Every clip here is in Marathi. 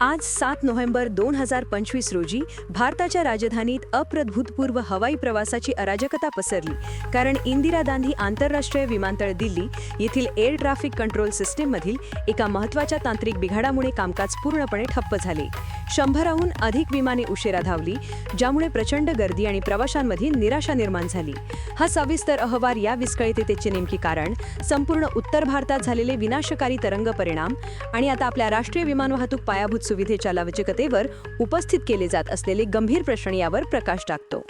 आज सात नोव्हेंबर दोन हजार पंचवीस रोजी भारताच्या राजधानीत अप्रभूतपूर्व हवाई प्रवासाची अराजकता पसरली. कारण इंदिरा गांधी आंतरराष्ट्रीय विमानतळ दिल्ली येथील एअर ट्रॅफिक कंट्रोल सिस्टीममधील एका महत्त्वाच्या तांत्रिक बिघाडामुळे कामकाज पूर्णपणे ठप्प झाले. शंभराहून अधिक विमाने उशिरा धावली ज्यामुळे प्रचंड गर्दी आणि प्रवाशांमध्ये निराशा निर्माण झाली. हा सविस्तर अहवाल या विस्कळीततेचे नेमके कारण संपूर्ण उत्तर भारतात झालेले विनाशकारी तरंग परिणाम आणि आता आपल्या राष्ट्रीय विमान वाहतूक पायाभूत सुविधेच्या लवचिकतेवर उपस्थित केले जात असलेले गंभीर प्रश्न यावर प्रकाश टाकतो.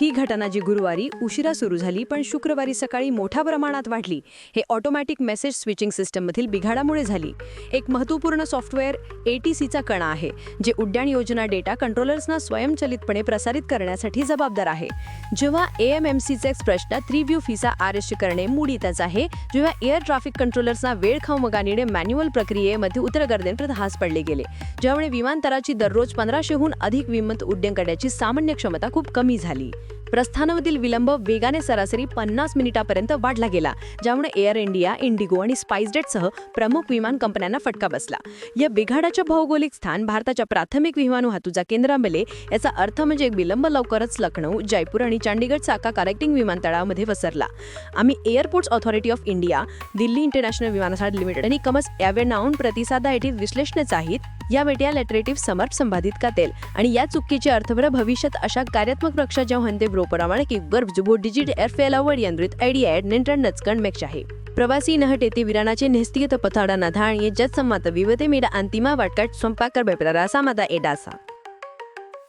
ही घटना जी गुरुवारी उशिरा सुरू झाली पण शुक्रवारी सकाळी मोठ्या प्रमाणात वाढली. हे ऑटोमॅटिक मेसेज स्विचिंग सिस्टममधील बिघाडामुळे झाली. एक महत्त्वपूर्ण सॉफ्टवेअर ए टी सीचा कणा आहे जे उड्डाण योजना डेटा कंट्रोलर्सना स्वयंचलितपणे प्रसारित करण्यासाठी जबाबदार आहे. जेव्हा ए एम एम सीचे प्रश्न त्रिव्यू फीसा आरश्य करणे मुडीतच आहे जेव्हा एअर ट्रॅफिक कंट्रोलर्सना वेळ खाऊमगानीने मॅन्युअल प्रक्रियेमध्ये उतरगर्दीपर्यंत हास पडले गेले. ज्यामुळे विमानतळाची दररोज पंधराशेहून अधिक विमत उड्डयन करण्याची सामान्य क्षमता खूप कमी झाली. प्रस्थानामधील विलंब वेगाने सरासरी पन्नास मिनिटापर्यंत वाढला गेला ज्यामुळे एअर इंडिया इंडिगो आणि स्पाइसजेटसह प्रमुख विमान कंपन्यांना फटका बसला. या बिघाडाच्या भौगोलिक स्थान भारताच्या प्राथमिक विमान वाहतूचा केंद्रामध्ये याचा अर्थ म्हणजे एक विलंब लवकरच लखनौ जयपूर आणि चंडीगड साका कनेक्टिंग विमानतळामध्ये वसरला आम्ही airports authority of India Delhi international विमानतळ लिमिटेड आणि कमस यावे नाऊन प्रतिसादासाठी विश्लेषणच आहेत या वेटिया लेटरेटिव्ह समर्थ संबाधित करतील. आणि या चुकीचे अर्थभर भविष्यात अशा कार्यात्मक रक्षा जेव्हा ते ब्रोपरामाणे की गर्भ जुबो डिजिट एअरफेल आवड यंत्रित आयडिया ॲड निंटन नचकण मेक्ष आहे प्रवासी नहटेते विराणाचे नेस्तिगत पथाडा नधा आणि जत संमत विवते मेडा अंतिमा वाटकाट संपाकर बेपरा रासा मादा एडासा